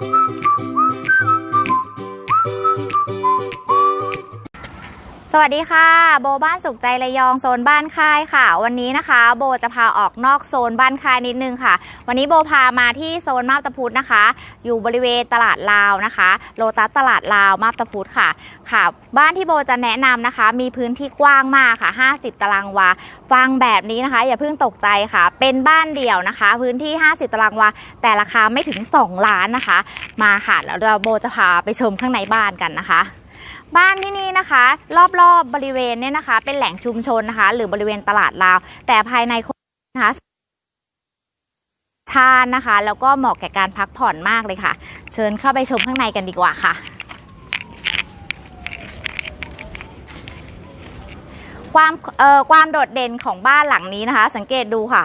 うん。 สวัสดีค่ะ โบบ้านสุขใจระยองโซนบ้านค่ายค่ะ วันนี้นะคะ โบจะพาออกนอกโซนบ้านค่ายนิดนึงค่ะ วันนี้โบพามาที่โซนมาบตาพุธนะคะ อยู่บริเวณตลาดลาวนะคะโลตัสตลาดลาวมาบตาพุธค่ะค่ะ บ้านที่โบจะแนะนำนะคะ มีพื้นที่กว้างมากค่ะ 50 ตารางวาฟังแบบนี้นะคะ อย่าเพิ่งตกใจค่ะ เป็นบ้านเดี่ยวนะคะ พื้นที่ 50 ตารางวาแต่ราคาไม่ถึง 2 ล้านนะคะ มาค่ะแล้วเราโบจะพาไปชมข้างในบ้านกันนะคะ บ้านที่นี่นะคะ รอบๆบบริเวณเนี่ยนะคะ เป็นแหล่งชุมชนนะคะ หรือบริเวณตลาดลาว แต่ภายในนะคะชาญนะคะ แล้วก็เหมาะแก่การพักผ่อนมากเลยค่ะ เชิญเข้าไปชมข้างในกันดีกว่าค่ะความเอ่อความโดดเด่นของบ้านหลังนี้นะคะ สังเกตดูค่ะ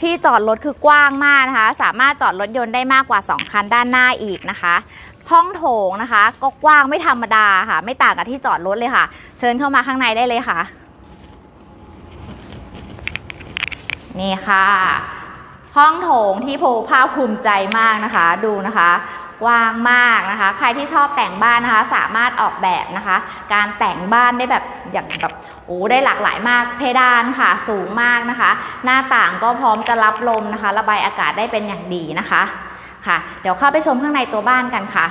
ที่จอดรถคือกว้างมากนะคะ สามารถจอดรถยนต์ได้มากกว่า 2 คันด้านหน้าอีกนะคะ ห้องโถงนะคะ ก็กว้างไม่ธรรมดาค่ะ ไม่ต่างกับที่จอดรถเลยค่ะ เชิญเข้ามาข้างในได้เลยค่ะ นี่ค่ะ ห้องโถงที่โพภาคภูมิใจมากนะคะ ดูนะคะกว้างมากนะคะ ใครที่ชอบแต่งบ้านนะคะ สามารถออกแบบนะคะ การแต่งบ้านได้แบบอย่างแบบโอ้ได้หลากหลายมากเพดานค่ะ สูงมากนะคะ หน้าต่างก็พร้อมจะรับลมนะคะ ระบายอากาศได้เป็นอย่างดีนะคะ ค่ะ เดี๋ยวเข้าไปชมข้างในตัวบ้านกันค่ะ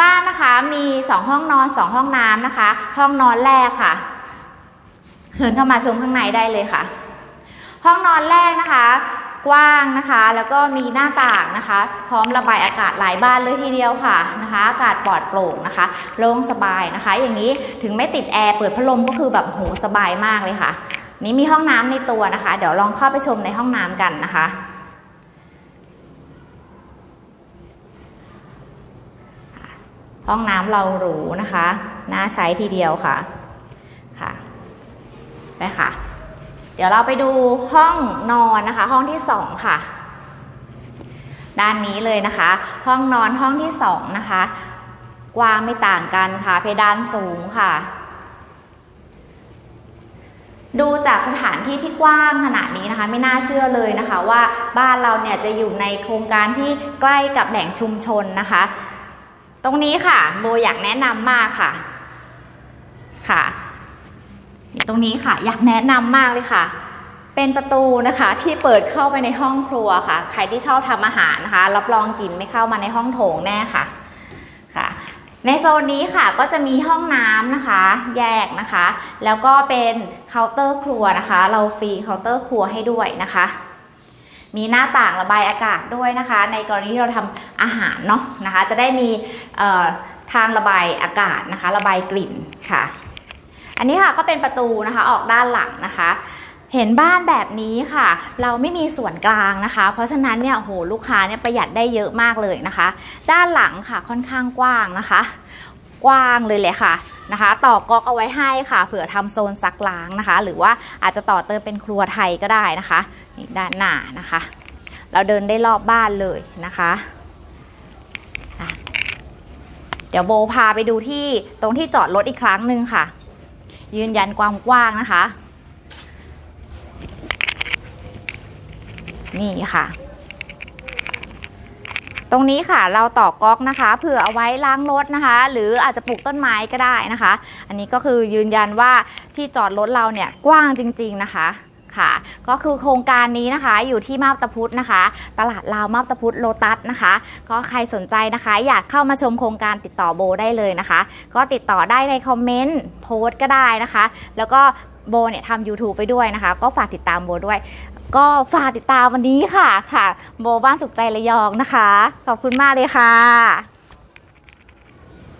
บ้านนะคะมี 2 ห้องนอน 2 ห้องน้ำนะคะ ห้องนอนแรกค่ะเชิญเข้ามาชมข้างในได้เลยค่ะ ห้องนอนแรกนะคะ กว้างนะคะ แล้วก็มีหน้าต่างนะคะ พร้อมระบายอากาศหลายบ้านเลยทีเดียวค่ะนะคะ อากาศปลอดโปร่งนะคะโล่งสบายนะคะ อย่างนี้ถึงไม่ติดแอร์เปิดพัดลมก็คือแบบโหสบายมากเลยค่ะ นี้มีห้องน้ำในตัวนะคะ เดี๋ยวลองเข้าไปชมในห้องน้ำกันนะคะ ห้องน้ำเราหรูนะคะน่าใช้ทีเดียวค่ะค่ะไปค่ะ เดี๋ยวเราไปดูห้องนอนนะคะ ห้องที่สองค่ะ ด้านนี้เลยนะคะ ห้องนอนห้องที่สองนะคะกว้างไม่ต่างกันค่ะ เพดานสูงค่ะ ดูจากสถานที่ที่กว้างขนาดนี้นะคะ ไม่น่าเชื่อเลยนะคะ ว่าบ้านเราเนี่ยจะอยู่ในโครงการที่ใกล้กับแหล่งชุมชนนะคะ ตรงนี้ค่ะโบอยากแนะนำมากค่ะค่ะตรงนี้ค่ะ อยากแนะนำมากเลยค่ะ เป็นประตูนะคะที่เปิดเข้าไปในห้องครัวค่ะ ใครที่ชอบทำอาหารนะคะ รับรองกลิ่นไม่เข้ามาในห้องโถงแน่ค่ะค่ะ ในโซนนี้ค่ะก็จะมีห้องน้ำนะคะ แยกนะคะ แล้วก็เป็นเคาน์เตอร์ครัวนะคะ เราฟรีเคาน์เตอร์ครัวให้ด้วยนะคะ มีหน้าต่างระบายอากาศด้วยนะคะ ในกรณีที่เราทำอาหารเนาะนะคะ จะได้มีทางระบายอากาศนะคะ ระบายกลิ่นค่ะ อันนี้ค่ะก็เป็นประตูนะคะออกด้านหลังนะคะเห็นบ้านแบบนี้ค่ะ เราไม่มีส่วนกลางนะคะ เพราะฉะนั้นเนี่ยโหลูกค้าเนี่ยประหยัดได้เยอะมากเลยนะคะ ด้านหลังค่ะค่อนข้างกว้างนะคะ กว้างเลยแหละค่ะนะคะ ต่อก๊อกเอาไว้ให้ค่ะ เผื่อทำโซนซักล้างนะคะ หรือว่าอาจจะต่อเติมเป็นครัวไทยก็ได้นะคะนี่ด้านหน้านะคะ เราเดินได้รอบบ้านเลยนะคะเดี๋ยวโบพาไปดูที่ตรงที่จอดรถอีกครั้งหนึ่งค่ะ ยืนยันความกว้างนะคะ นี่ค่ะ ตรงนี้ค่ะเราต่อก๊อกนะคะ เผื่อเอาไว้ล้างรถนะคะ หรืออาจจะปลูกต้นไม้ก็ได้นะคะ อันนี้ก็คือยืนยันว่าที่จอดรถเราเนี่ยกว้างจริง ๆนะคะค่ะก็คือโครงการนี้นะคะอยู่ที่มาบตาพุธนะคะ ตลาดลาวมาบตาพุธโลตัสนะคะ ก็ใครสนใจนะคะ อยากเข้ามาชมโครงการติดต่อโบได้เลยนะคะ ก็ติดต่อได้ในคอมเมนต์โพสต์ก็ได้นะคะ แล้วก็โบเนี่ยทำ YouTube ไปด้วยนะคะ ก็ฝากติดตามโบด้วย ก็ฝากติดตามวันนี้ค่ะค่ะ โบบ้านสุขใจระยองนะคะ ขอบคุณมากเลยค่ะ